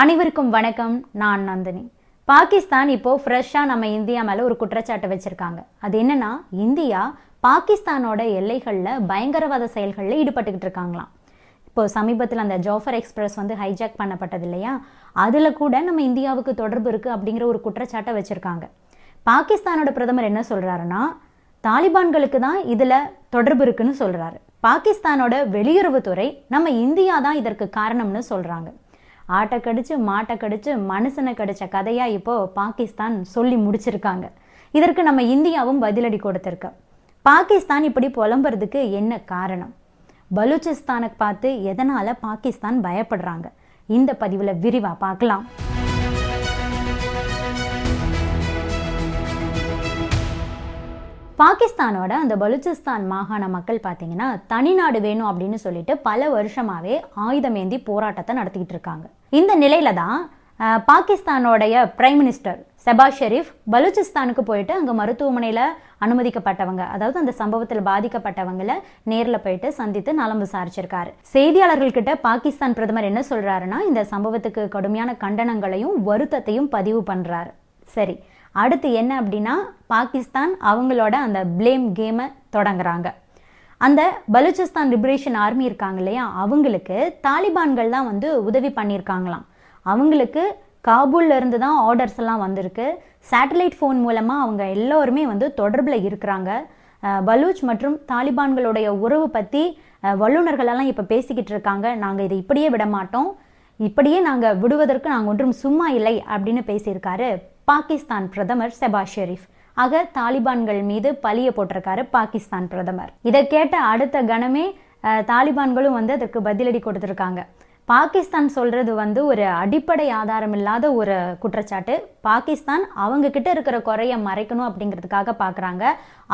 அனைவருக்கும் வணக்கம். நான் நந்தினி. பாகிஸ்தான் இப்போ ஃப்ரெஷ்ஷாக நம்ம இந்தியா மேலே ஒரு குற்றச்சாட்டு வச்சிருக்காங்க. அது என்னன்னா இந்தியா பாகிஸ்தானோட எல்லைகளில் பயங்கரவாத செயல்களில் ஈடுபட்டுக்கிட்டு இருக்காங்களாம். இப்போ சமீபத்தில் அந்த ஜோஃபர் எக்ஸ்பிரஸ் வந்து ஹைஜாக் பண்ணப்பட்டது இல்லையா? அதில் கூட நம்ம இந்தியாவுக்கு தொடர்பு இருக்குது அப்படிங்கிற ஒரு குற்றச்சாட்டை வச்சுருக்காங்க. பாகிஸ்தானோட பிரதமர் என்ன சொல்கிறாருன்னா தாலிபான்களுக்கு தான் இதில் தொடர்பு இருக்குன்னு சொல்கிறாரு பாகிஸ்தானோட வெளியுறவுத்துறை நம்ம இந்தியா தான் இதற்கு காரணம்னு சொல்கிறாங்க ஆட்டை கடிச்சு மாட்டை கடிச்சு மனுஷனை கடிச்ச கதையா இப்போ பாகிஸ்தான் சொல்லி முடிச்சிருக்காங்க. இதற்கு நம்ம இந்தியாவும் பதிலடி கொடுத்திருக்கு. பாகிஸ்தான் இப்படி புலம்புறதுக்கு என்ன காரணம்? பலூச்சிஸ்தானை பார்த்து எதனால பாகிஸ்தான் பயப்படுறாங்க? இந்த பதிவில் விரிவா பார்க்கலாம். பாகிஸ்தானோட அந்த பலூச்சிஸ்தான் மாகாண மக்கள் பார்த்தீங்கன்னா தனிநாடு வேணும் அப்படின்னு சொல்லிட்டு பல வருஷமாகவே ஆயுதமேந்தி போராட்டத்தை நடத்திக்கிட்டு இருக்காங்க. இந்த நிலையில தான் பாகிஸ்தானோடைய பிரைம் மினிஸ்டர் செபா ஷெரீப் பலூச்சிஸ்தானுக்கு போயிட்டு அங்கே மருத்துவமனையில் அனுமதிக்கப்பட்டவங்க அதாவது அந்த சம்பவத்தில் பாதிக்கப்பட்டவங்களை நேரில் போயிட்டு சந்தித்து நலம் விசாரிச்சிருக்காரு. செய்தியாளர்கள்கிட்ட பாகிஸ்தான் பிரதமர் என்ன சொல்கிறாருன்னா இந்த சம்பவத்துக்கு கடுமையான கண்டனங்களையும் வருத்தத்தையும் பதிவு பண்ணுறாரு சரி அடுத்து என்ன அப்படின்னா பாகிஸ்தான் அவங்களோட அந்த ப்ளேம் கேமை தொடங்குறாங்க. அந்த பலூச்சிஸ்தான் லிபரேஷன் ஆர்மி இருக்காங்க இல்லையா அவங்களுக்கு தாலிபான்கள் தான் வந்து உதவி பண்ணியிருக்காங்களாம். அவங்களுக்கு காபூலில் இருந்து தான் ஆர்டர்ஸ் எல்லாம் வந்திருக்கு. சேட்டலைட் ஃபோன் மூலமாக அவங்க எல்லோருமே வந்து தொடர்பில் இருக்கிறாங்க. பலூச் மற்றும் தாலிபான்களுடைய உறவு பற்றி வல்லுநர்களெல்லாம் இப்போ பேசிக்கிட்டு இருக்காங்க. நாங்கள் இதை இப்படியே விட மாட்டோம். இப்படியே நாங்கள் விடுவதற்கு நாங்கள் ஒன்றும் சும்மா இல்லை அப்படின்னு பேசியிருக்காரு பாகிஸ்தான் பிரதமர் செபா ஷெரீஃப் ஆக தாலிபான்கள் மீது பழிய போட்டிருக்காரு பாகிஸ்தான் பிரதமர். இதை கேட்ட அடுத்த கணமே தாலிபான்களும் வந்து அதற்கு பதிலடி கொடுத்திருக்காங்க. பாகிஸ்தான் சொல்கிறது வந்து ஒரு அடிப்படை ஆதாரம் இல்லாத ஒரு குற்றச்சாட்டு. பாகிஸ்தான் அவங்க கிட்ட இருக்கிற குறைய மறைக்கணும் அப்படிங்கிறதுக்காக பார்க்குறாங்க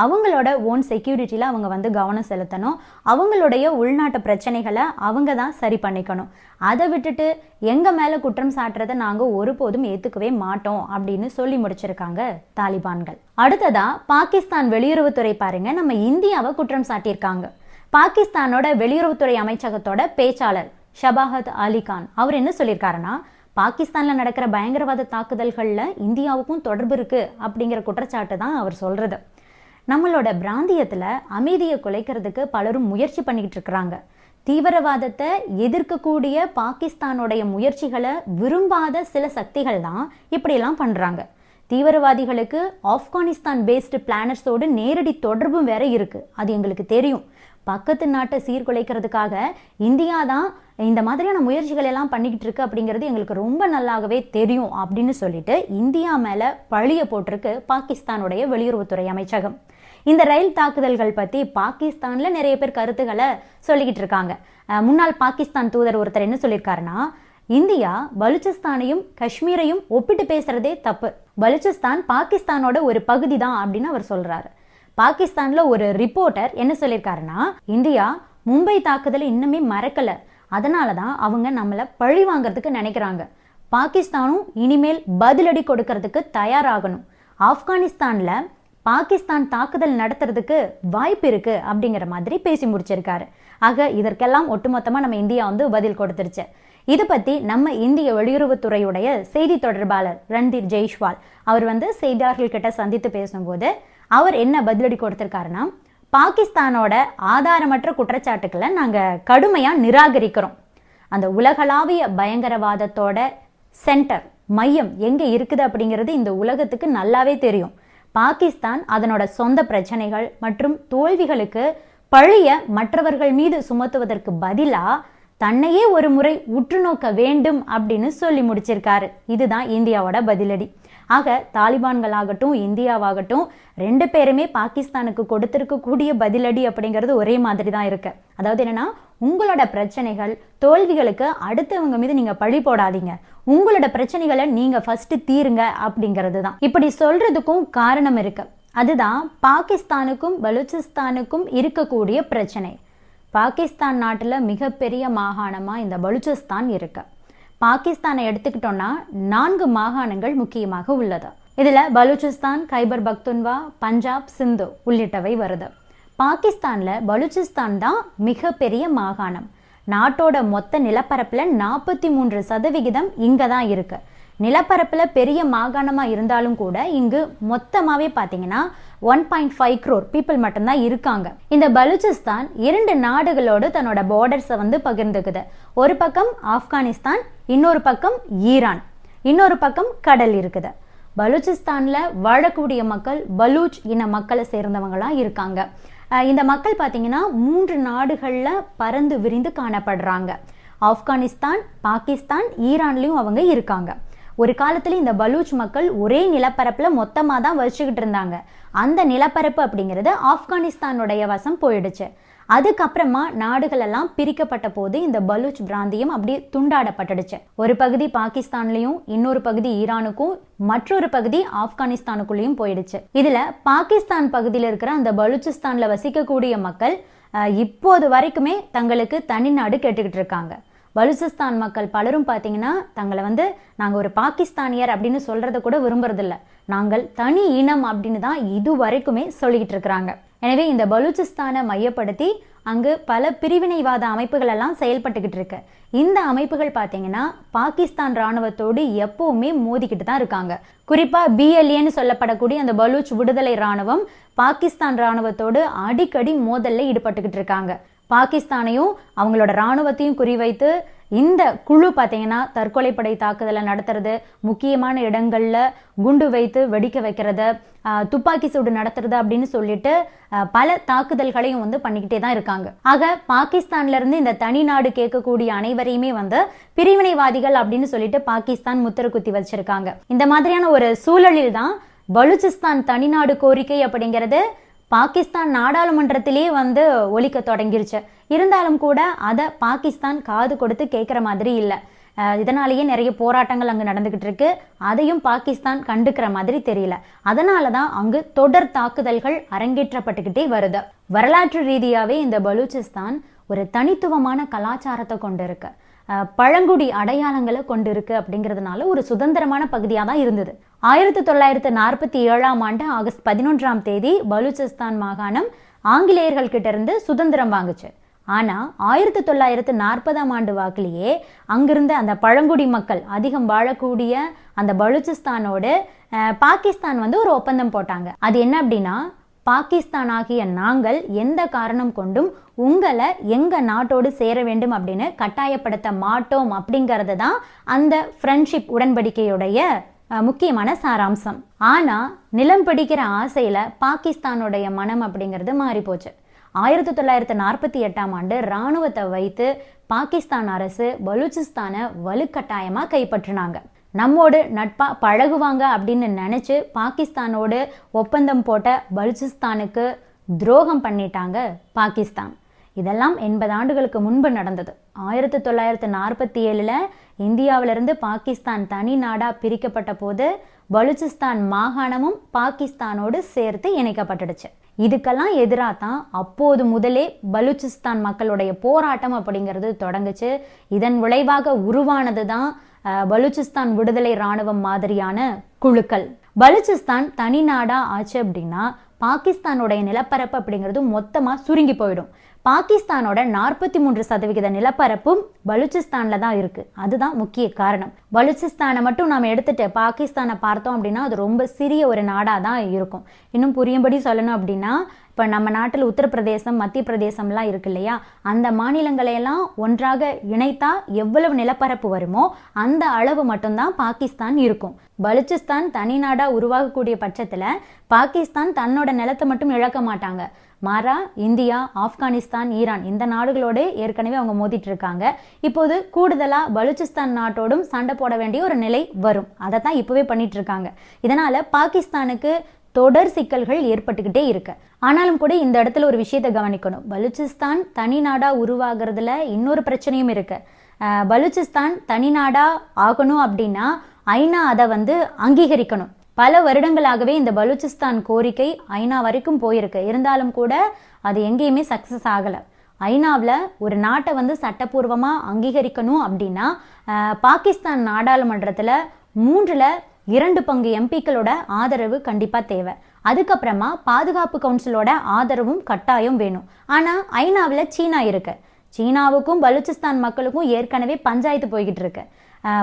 அவங்களோட ஓன் செக்யூரிட்டியில் அவங்க வந்து கவனம் செலுத்தணும். அவங்களுடைய உள்நாட்டு பிரச்சனைகளை அவங்க தான் சரி பண்ணிக்கணும். அதை விட்டுட்டு எங்கள் மேலே குற்றம் சாட்டுறதை நாங்கள் ஒருபோதும் ஏற்றுக்கவே மாட்டோம் அப்படின்னு சொல்லி முடிச்சிருக்காங்க தாலிபான்கள். அடுத்ததாக பாகிஸ்தான் வெளியுறவுத்துறை பாருங்க. நம்ம இந்தியாவை குற்றம் சாட்டியிருக்காங்க. பாகிஸ்தானோட வெளியுறவுத்துறை அமைச்சகத்தோட பேச்சாளர் ஷபாஹத் அலி கான். அவர் என்ன சொல்லியிருக்காருன்னா பாகிஸ்தானில் நடக்கிற பயங்கரவாத தாக்குதல்களில் இந்தியாவுக்கும் தொடர்பு இருக்குது அப்படிங்கிற குற்றச்சாட்டு தான் அவர் சொல்கிறது நம்மளோட பிராந்தியத்தில் அமைதியை குலைக்கிறதுக்கு பலரும் முயற்சி பண்ணிக்கிட்டு இருக்கிறாங்க. தீவிரவாதத்தை எதிர்க்கக்கூடிய பாகிஸ்தானுடைய முயற்சிகளை விரும்பாத சில சக்திகள் தான் இப்படியெல்லாம் பண்ணுறாங்க தீவிரவாதிகளுக்கு ஆப்கானிஸ்தான் பேஸ்டு பிளானர்ஸோடு நேரடி தொடர்பும் வேற இருக்குது அது எங்களுக்கு தெரியும். பக்கத்து நாட்டை சீர்குலைக்கிறதுக்காக இந்தியா தான் இந்த மாதிரியான முயற்சிகள் எல்லாம் பண்ணிக்கிட்டு இருக்கு அப்படிங்கிறது எங்களுக்கு ரொம்ப நல்லாகவே தெரியும் அப்படின்னு சொல்லிட்டு இந்தியா மேல பழிய போட்டிருக்கு பாகிஸ்தானுடைய வெளியுறவுத்துறை அமைச்சகம். இந்த ரயில் தாக்குதல்கள் பத்தி பாகிஸ்தான்ல நிறைய பேர் கருத்துக்களை சொல்லிக்கிட்டு இருக்காங்க. முன்னாள் பாகிஸ்தான் தூதர் ஒருத்தர் என்ன சொல்லியிருக்காருன்னா இந்தியா பலுச்சிஸ்தானையும் காஷ்மீரையும் ஒப்பிட்டு பேசுறதே தப்பு. பலுச்சிஸ்தான் பாகிஸ்தானோட ஒரு பகுதி தான் அப்படின்னு அவர் சொல்றாரு. பாகிஸ்தான்ல ஒரு ரிப்போர்ட்டர் என்ன சொல்லியிருக்காருன்னா இந்தியா மும்பை தாக்குதலை இன்னுமே மறக்கல. அதனால தான் அவங்க நம்மளை பழி வாங்குறதுக்கு நினைக்கிறாங்க. பாகிஸ்தானும் இனிமேல் பதிலடி கொடுக்கறதுக்கு தயாராகணும். ஆப்கானிஸ்தான்ல பாகிஸ்தான் தாக்குதல் நடத்துறதுக்கு வாய்ப்பு இருக்கு அப்படிங்கிற மாதிரி பேசி முடிச்சிருக்காரு. ஆக இதற்கெல்லாம் ஒட்டுமொத்தமா நம்ம இந்தியா வந்து பதில் கொடுத்துருச்சு. இது பத்தி நம்ம இந்திய வெளியுறவுத்துறையுடைய செய்தி தொடர்பாளர் ரன்தீர் ஜெய்ஷ்வால் அவர் வந்து செய்தியாளர்கள் கிட்ட சந்தித்து பேசும்போது அவர் என்ன பதிலடி கொடுத்திருக்காருன்னா பாகிஸ்தானோட ஆதாரமற்ற குற்றச்சாட்டுக்களை நாங்கள் கடுமையாக நிராகரிக்கிறோம். அந்த உலகளாவிய பயங்கரவாதத்தோட சென்டர் மையம் எங்கே இருக்குது அப்படிங்கிறது இந்த உலகத்துக்கு நல்லாவே தெரியும். பாகிஸ்தான் அதனோட சொந்த பிரச்சனைகள் மற்றும் தோல்விகளுக்கு பழைய மற்றவர்கள் மீது சுமத்துவதற்கு பதிலாக தன்னையே ஒரு முறை உற்று நோக்க வேண்டும் அப்படின்னு சொல்லி முடிச்சிருக்காரு. இதுதான் இந்தியாவோட பதிலடி. ஆக தாலிபான்களாகட்டும் இந்தியாவாகட்டும் ரெண்டு பேருமே பாகிஸ்தானுக்கு கொடுத்திருக்கக்கூடிய பதிலடி அப்படிங்கிறது ஒரே மாதிரி தான் இருக்கு. அதாவது என்னன்னா உங்களோட பிரச்சனைகள் தோல்விகளுக்கு அடுத்தவங்க மீது நீங்க பழி போடாதீங்க. உங்களோட பிரச்சனைகளை நீங்க ஃபர்ஸ்ட் தீருங்க அப்படிங்கிறது தான். இப்படி சொல்றதுக்கும் காரணம் இருக்கு. அதுதான் பாகிஸ்தானுக்கும் பலூச்சிஸ்தானுக்கும் இருக்கக்கூடிய பிரச்சனை. பாகிஸ்தான் நாட்டில் மிகப்பெரிய மாகாணமாக இந்த பலூச்சிஸ்தான் இருக்குது பாகிஸ்தானை எடுத்துக்கிட்டோம்னா நான்கு மாகாணங்கள் முக்கியமாக உள்ளது. இதில் பலூச்சிஸ்தான் கைபர் பக்துன்வா பஞ்சாப் சிந்து உள்ளிட்டவை வருது. பாகிஸ்தானில் பலூச்சிஸ்தான் தான் மிகப்பெரிய மாகாணம். நாட்டோட மொத்த நிலப்பரப்பில் நாற்பத்தி மூன்று சதவிகிதம் இங்கே தான் இருக்கு. நிலப்பரப்பில் பெரிய மாகாணமாக இருந்தாலும் கூட இங்கு மொத்தமாகவே பார்த்தீங்கன்னா one point five crore people மட்டும்தான் இருக்காங்க. இந்த பலூச்சிஸ்தான் இரண்டு நாடுகளோடு தன்னோட பார்டர்ஸை வந்து பகிர்ந்துக்குது. ஒரு பக்கம் ஆப்கானிஸ்தான் இன்னொரு பக்கம் ஈரான் இன்னொரு பக்கம் கடல் இருக்குது. பலூச்சிஸ்தானில் வாழக்கூடிய மக்கள் பலூச் இன மக்களை சேர்ந்தவங்களாம் இருக்காங்க. இந்த மக்கள் பார்த்தீங்கன்னா மூன்று நாடுகளில் பறந்து விரிந்து காணப்படுறாங்க. ஆப்கானிஸ்தான் பாகிஸ்தான் ஈரான்லேயும் அவங்க இருக்காங்க. ஒரு காலத்தில் இந்த பலூச் மக்கள் ஒரே நிலப்பரப்பில் மொத்தமாக தான் வச்சுக்கிட்டு இருந்தாங்க. அந்த நிலப்பரப்பு அப்படிங்கிறது ஆப்கானிஸ்தானுடைய வசம் போயிடுச்சு. அதுக்கப்புறமா நாடுகளெல்லாம் பிரிக்கப்பட்ட போது இந்த பலூச் பிராந்தியம் அப்படியே துண்டாடப்பட்டுடுச்சு. ஒரு பகுதி பாகிஸ்தான்லயும் இன்னொரு பகுதி ஈரானுக்கும் மற்றொரு பகுதி ஆப்கானிஸ்தானுக்குள்ளேயும் போயிடுச்சு. இதுல பாகிஸ்தான் பகுதியில் இருக்கிற அந்த பலூச்சிஸ்தான்ல வசிக்கக்கூடிய மக்கள் இப்போது வரைக்குமே தங்களுக்கு தனிநாடு கேட்டுக்கிட்டு இருக்காங்க. பலுசிஸ்தான் மக்கள் பலரும் பார்த்தீங்கன்னா தங்களை வந்து நாங்கள் ஒரு பாகிஸ்தானியர் அப்படின்னு சொல்றத கூட விரும்புறதில்ல. நாங்கள் தனி இனம் அப்படின்னு தான் இது வரைக்குமே சொல்லிக்கிட்டு இருக்கிறாங்க. எனவே இந்த பலூச்சிஸ்தானை மையப்படுத்தி அங்கு பல பிரிவினைவாத அமைப்புகள் எல்லாம் செயல்பட்டுக்கிட்டு இருக்கு. இந்த அமைப்புகள் பார்த்தீங்கன்னா பாகிஸ்தான் ராணுவத்தோடு எப்பவுமே மோதிக்கிட்டு தான் இருக்காங்க. குறிப்பா பிஎல்ஏன்னு சொல்லப்படக்கூடிய அந்த பலூச் விடுதலை ராணுவம் பாகிஸ்தான் ராணுவத்தோடு அடிக்கடி மோதல்ல ஈடுபட்டுக்கிட்டு இருக்காங்க. பாகிஸ்தானையும் அவங்களோட ராணுவத்தையும் குறிவைத்து இந்த குழு பார்த்தீங்கன்னா தற்கொலைப்படை தாக்குதலை நடத்துறது முக்கியமான இடங்கள்ல குண்டு வைத்து வெடிக்க வைக்கிறது துப்பாக்கி சூடு நடத்துறது அப்படின்னு சொல்லிட்டு பல தாக்குதல்களையும் வந்து பண்ணிக்கிட்டே தான் இருக்காங்க. ஆக பாகிஸ்தான்ல இருந்து இந்த தனி நாடு கேட்கக்கூடிய அனைவரையுமே வந்து பிரிவினைவாதிகள் அப்படின்னு சொல்லிட்டு பாகிஸ்தான் முத்திர குத்தி வச்சிருக்காங்க. இந்த மாதிரியான ஒரு சூழலில் தான் பலூச்சிஸ்தான் தனிநாடு கோரிக்கை அப்படிங்கிறது பாகிஸ்தான் நாடாளுமன்றத்திலேயே வந்து ஒழிக்க தொடங்கிருச்சு. இருந்தாலும் கூட அதை பாகிஸ்தான் காது கொடுத்து கேட்குற மாதிரி இல்லை. இதனாலேயே நிறைய போராட்டங்கள் அங்கே நடந்துக்கிட்டு இருக்கு. அதையும் பாகிஸ்தான் கண்டுக்கிற மாதிரி தெரியல. அதனால தான் அங்கு தொடர் தாக்குதல்கள் அரங்கேற்றப்பட்டுக்கிட்டே வருது. வரலாற்று ரீதியாகவே இந்த பலூச்சிஸ்தான் ஒரு தனித்துவமான கலாச்சாரத்தை கொண்டு இருக்குது பழங்குடி அடையாளங்களை கொண்டிருக்கு அப்படிங்கிறதுனால ஒரு சுதந்திரமான பகுதியாக தான் இருந்தது. ஆயிரத்தி தொள்ளாயிரத்தி நாற்பத்தி ஏழாம் ஆண்டு ஆகஸ்ட் பதினொன்றாம் தேதி பலூச்சிஸ்தான் மாகாணம் ஆங்கிலேயர்கள் கிட்ட இருந்து சுதந்திரம் வாங்குச்சு. ஆனால் ஆயிரத்தி தொள்ளாயிரத்து நாற்பதாம் ஆண்டு வாக்கிலேயே அங்கிருந்த அந்த பழங்குடி மக்கள் அதிகம் வாழக்கூடிய அந்த பலூச்சிஸ்தானோடு பாகிஸ்தான் வந்து ஒரு ஒப்பந்தம் போட்டாங்க. அது என்ன அப்படின்னா பாகிஸ்தான் ஆகிய நாங்கள் எந்த காரணம் கொண்டும் உங்களை எங்கள் நாட்டோடு சேர வேண்டும் அப்படின்னு கட்டாயப்படுத்த மாட்டோம் அப்படிங்கிறது தான் அந்த ஃப்ரெண்ட்ஷிப் உடன்படிக்கையுடைய முக்கியமான சாராம்சம். ஆனால் நிலம் பிடிக்கிற ஆசையில் பாகிஸ்தானுடைய மனம் அப்படிங்கிறது மாறி போச்சு ஆயிரத்தி தொள்ளாயிரத்தி நாற்பத்தி எட்டாம் ஆண்டு ராணுவத்தை வைத்து பாகிஸ்தான் அரசு பலூச்சிஸ்தானை வலுக்கட்டாயமாக கைப்பற்றினாங்க. நம்மோடு நட்பா பழகுவாங்க அப்படின்னு நினச்சி பாகிஸ்தானோடு ஒப்பந்தம் போட்ட பலுச்சிஸ்தானுக்கு துரோகம் பண்ணிட்டாங்க பாகிஸ்தான். இதெல்லாம் எண்பது ஆண்டுகளுக்கு முன்பு நடந்தது. ஆயிரத்தி தொள்ளாயிரத்தி நாற்பத்தி ஏழில் இந்தியாவிலிருந்து பாகிஸ்தான் தனி நாடாக பிரிக்கப்பட்ட போது பலுச்சிஸ்தான் மாகாணமும் பாகிஸ்தானோடு சேர்த்து இணைக்கப்பட்டுடுச்சு. இதுக்கெல்லாம் எதிராக தான் அப்போது முதலே பலூச்சிஸ்தான் மக்களுடைய போராட்டம் அப்படிங்கிறது தொடங்குச்சு. இதன் விளைவாக உருவானது தான் பலூச்சிஸ்தான் விடுதலை ராணுவம் மாதிரியான குழுக்கள். பலூச்சிஸ்தான் தனி நாடா ஆச்சு அப்படின்னா பாகிஸ்தானுடைய நிலப்பரப்பு அப்படிங்கிறது மொத்தமா சுருங்கி போயிடும். பாகிஸ்தானோட நாற்பத்தி மூன்று சதவிகித நிலப்பரப்பும் பலூச்சிஸ்தான்ல தான் இருக்கு. அதுதான் முக்கிய காரணம். பலூச்சிஸ்தானை மட்டும் நாம எடுத்துட்டு பாகிஸ்தானை பார்த்தோம் அப்படின்னா அது ரொம்ப சிறிய ஒரு நாடா தான் இருக்கும். இன்னும் புரியும்படி சொல்லணும் அப்படின்னா இப்போ நம்ம நாட்டில் உத்தரப்பிரதேசம் மத்திய பிரதேசம்லாம் இருக்கு இல்லையா? அந்த மாநிலங்களையெல்லாம் ஒன்றாக இணைத்தா எவ்வளவு நிலப்பரப்பு வருமோ அந்த அளவு மட்டும்தான் பாகிஸ்தான் இருக்கும். பலுச்சிஸ்தான் தனி நாடாக உருவாகக்கூடிய பட்சத்தில் பாகிஸ்தான் தன்னோட நிலத்தை மட்டும் இழக்க மாட்டாங்க. மாறா இந்தியா ஆப்கானிஸ்தான் ஈரான் இந்த நாடுகளோடு ஏற்கனவே அவங்க மோதிட்டு இருக்காங்க. இப்போது கூடுதலாக பலுச்சிஸ்தான் நாட்டோடும் சண்டை போட வேண்டிய ஒரு நிலை வரும். அதை தான் இப்போவே பண்ணிட்டு இருக்காங்க. இதனால் பாகிஸ்தானுக்கு தொடர் சிக்கல்கள் ஏற்பட்டுக்கிட்டே இருக்கு. ஆனாலும் கூட இந்த இடத்துல ஒரு விஷயத்தை கவனிக்கணும். பலுச்சிஸ்தான் தனி நாடா உருவாகிறதுல இன்னொரு பிரச்சனையும் இருக்கு. பலுச்சிஸ்தான் பலூச்சிஸ்தான் தனி நாடா ஆகணும் அப்படின்னா ஐநா அதை வந்து அங்கீகரிக்கணும். பல வருடங்களாகவே இந்த பலூச்சிஸ்தான் கோரிக்கை ஐநா வரைக்கும் போயிருக்கு. இருந்தாலும் கூட அது எங்கேயுமே சக்சஸ் ஆகலை. ஐநாவில் ஒரு நாட்டை வந்து சட்டப்பூர்வமாக அங்கீகரிக்கணும் அப்படின்னா பாகிஸ்தான் நாடாளுமன்றத்தில் மூன்றில் இரண்டு பங்கு எம்பிக்களோட ஆதரவு கண்டிப்பாக தேவை. அதுக்கப்புறமா பாதுகாப்பு கவுன்சிலோட ஆதரவும் கட்டாயம் வேணும். ஆனால் ஐநாவில் சீனா இருக்கு. சீனாவுக்கும் பலூச்சிஸ்தான் மக்களுக்கும் ஏற்கனவே பஞ்சாயத்து போய்கிட்டு இருக்கு.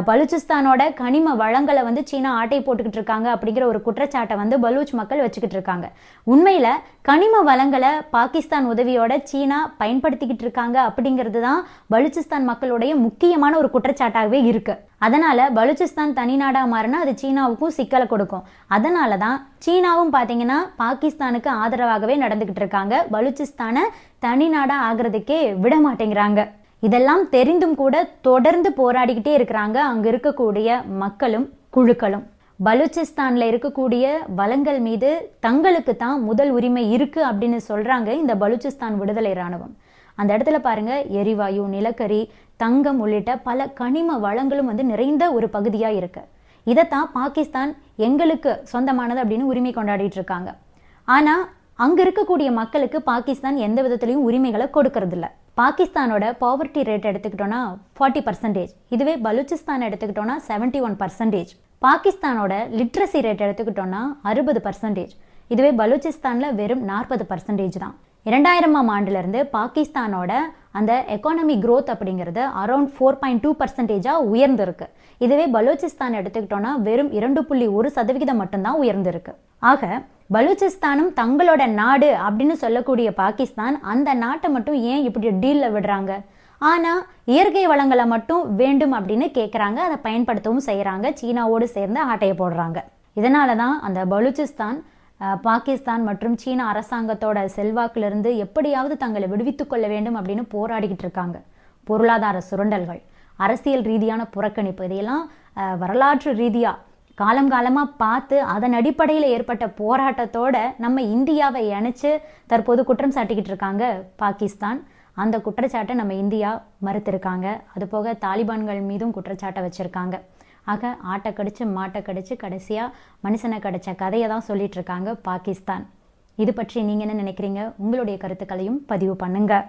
பலூச்சிஸ்தானோட கனிம வளங்களை வந்து சீனா ஆட்டை போட்டுக்கிட்டு இருக்காங்க அப்படிங்கிற ஒரு குற்றச்சாட்டை வந்து பலூச் மக்கள் வச்சுக்கிட்டு இருக்காங்க. உண்மையில் கனிம வளங்களை பாகிஸ்தான் உதவியோட சீனா பயன்படுத்திக்கிட்டு இருக்காங்க அப்படிங்கிறது தான் பலூச்சிஸ்தான் மக்களுடைய முக்கியமான ஒரு குற்றச்சாட்டாகவே இருக்கு. அதனால பலூச்சிஸ்தான் தனிநாடாக மாறினா அது சீனாவுக்கும் சிக்கலை கொடுக்கும். அதனால தான் சீனாவும் பார்த்தீங்கன்னா பாகிஸ்தானுக்கு ஆதரவாகவே நடந்துக்கிட்டு இருக்காங்க. பலூச்சிஸ்தானை தனிநாடாக ஆகிறதுக்கே விட மாட்டேங்கிறாங்க. இதெல்லாம் தெரிந்தும் கூட தொடர்ந்து போராடிக்கிட்டே இருக்கிறாங்க. அங்க இருக்கக்கூடிய மக்களும் குழுக்களும். பலூச்சிஸ்தான்ல இருக்கக்கூடிய வளங்கள் மீது தங்களுக்கு தான் முதல் உரிமை இருக்கு அப்படின்னு சொல்றாங்க இந்த பலூச்சிஸ்தான் விடுதலை ராணுவம் அந்த இடத்துல பாருங்க எரிவாயு நிலக்கரி தங்கம் உள்ளிட்ட பல கனிம வளங்களும் வந்து நிறைந்த ஒரு பகுதியா இருக்கு. இதைத்தான் பாகிஸ்தான் எங்களுக்கு சொந்தமானது அப்படின்னு உரிமை கொண்டாடிட்டு இருக்காங்க. ஆனா அங்க இருக்கக்கூடிய மக்களுக்கு பாகிஸ்தான் எந்த விதத்திலையும் உரிமைகளை கொடுக்கறதில்லை. பாகிஸ்தானோட பாவர்ட்டி ரேட் எடுத்துக்கிட்டோன்னா ஃபார்ட்டி பர்சன்டேஜ் இதுவே பலூச்சிஸ்தான் எடுத்துக்கிட்டோன்னா செவன்ட்டி ஒன் பர்சன்டேஜ் பாகிஸ்தானோட லிட்ரஸி ரேட் எடுத்துக்கிட்டோன்னா அறுபது பர்சன்டேஜ் இதுவே பலூச்சிஸ்தானில் வெறும் நாற்பது பர்சன்டேஜ் தான். இரண்டாயிரமாம் ஆண்டுலேருந்து பாகிஸ்தானோட அந்த எக்கானமி க்ரோத் அப்படிங்கிறது அரௌண்ட் ஃபோர் பாயிண்ட் டூ பர்சன்டேஜாக உயர்ந்திருக்கு. இதுவே பலூச்சிஸ்தான் எடுத்துக்கிட்டோன்னா வெறும் இரண்டு புள்ளி ஒரு சதவிகிதம் மட்டும்தான் உயர்ந்திருக்கு. ஆக பலூச்சிஸ்தானும் தங்களோட நாடு அப்படின்னு சொல்லக்கூடிய பாகிஸ்தான் அந்த நாட்டை மட்டும் ஏன் இப்படி டீல்ல விடுறாங்க? ஆனால் இயற்கை வளங்களை மட்டும் வேண்டும் அப்படின்னு கேட்குறாங்க அதை பயன்படுத்தவும் செய்கிறாங்க சீனாவோடு சேர்ந்து ஆட்டையை போடுறாங்க. இதனால தான் அந்த பலூச்சிஸ்தான் பாகிஸ்தான் மற்றும் சீன அரசாங்கத்தோட செல்வாக்கிலிருந்து எப்படியாவது தங்களை விடுவித்துக் கொள்ள வேண்டும் அப்படின்னு போராடிக்கிட்டு இருக்காங்க. பொருளாதார சுரண்டல்கள் அரசியல் ரீதியான புறக்கணிப்பு இதையெல்லாம் வரலாற்று ரீதியாக காலம் காலமாக பார்த்து அதன் அடிப்படையில் ஏற்பட்ட போராட்டத்தோட நம்ம இந்தியாவை இணைச்சு தற்போது குற்றம் சாட்டிக்கிட்டு இருக்காங்க பாகிஸ்தான். அந்த குற்றச்சாட்டை நம்ம இந்தியா மறுத்திருக்காங்க. அதுபோக தாலிபான்கள் மீதும் குற்றச்சாட்டை வச்சுருக்காங்க. ஆக ஆட்டை கடிச்சு மாட்டை கடிச்சு கடைசியாக மனுஷனை கடிச்ச கதையை தான் சொல்லிட்டு இருக்காங்க பாகிஸ்தான். இது பற்றி நீங்கள் என்ன நினைக்கிறீங்க? உங்களுடைய கருத்துக்களையும் பதிவு பண்ணுங்கள்